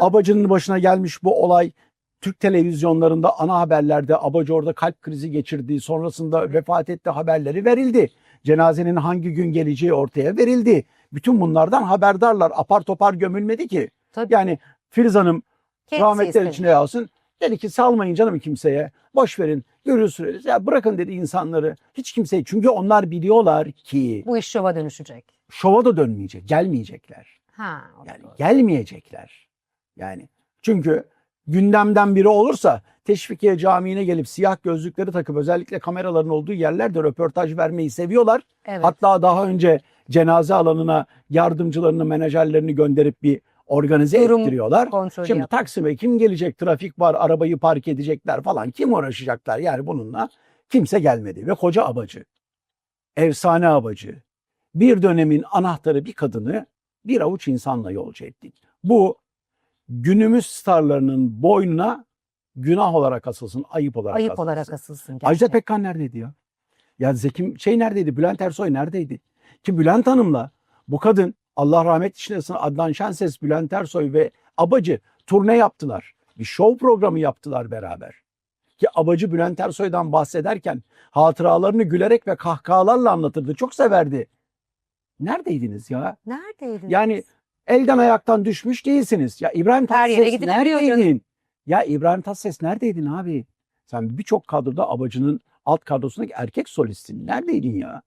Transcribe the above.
Abacı'nın başına gelmiş bu olay Türk televizyonlarında ana haberlerde Abacı orada kalp krizi geçirdi. Sonrasında vefat etti haberleri verildi. Cenazenin hangi gün geleceği ortaya verildi. Bütün bunlardan haberdarlar. Apar topar gömülmedi ki. Tabii. Yani Filiz Hanım Kendisi rahmetler istedi. içinde yazsın. Dedi ki salmayın canım kimseye. Boş verin. Görürsünüz. Ya bırakın dedi insanları. Hiç kimseyi. Çünkü onlar biliyorlar ki Bu iş şova dönüşecek. şova da dönmeyecek. Gelmeyecekler. Ha. o da Yani doğru. gelmeyecekler. Yani çünkü gündemden biri olursa Teşvikiye Camii'ne gelip siyah gözlükleri takıp özellikle kameraların olduğu yerlerde röportaj vermeyi seviyorlar. Evet. Hatta daha önce cenaze alanına yardımcılarını, menajerlerini gönderip bir organize Durum ettiriyorlar. Şimdi yap. Taksim'e kim gelecek? Trafik var, arabayı park edecekler falan. Kim uğraşacaklar? Yani bununla kimse gelmedi. Ve koca abacı, efsane abacı, bir dönemin anahtarı bir kadını bir avuç insanla yolcu ettik. Bu günümüz starlarının boynuna günah olarak asılsın, ayıp olarak Ayıp asılsın. olarak asılsın. Ajda gerçekten. Pekkan neredeydi ya? Ya Zeki şey neredeydi? Bülent Ersoy neredeydi? Ki Bülent Hanım'la bu kadın Allah rahmet işlesin Adnan Şenses, Bülent Ersoy ve Abacı turne yaptılar. Bir show programı yaptılar beraber. Ki Abacı Bülent Ersoy'dan bahsederken hatıralarını gülerek ve kahkahalarla anlatırdı. Çok severdi. Neredeydiniz ya? Neredeydiniz? Yani elden ayaktan düşmüş değilsiniz. Ya İbrahim Her yere Tatlıses gidip neredeydin? Ya İbrahim Tatlıses neredeydin abi? Sen birçok kadroda Abacı'nın alt kadrosundaki erkek solistin. Neredeydin ya?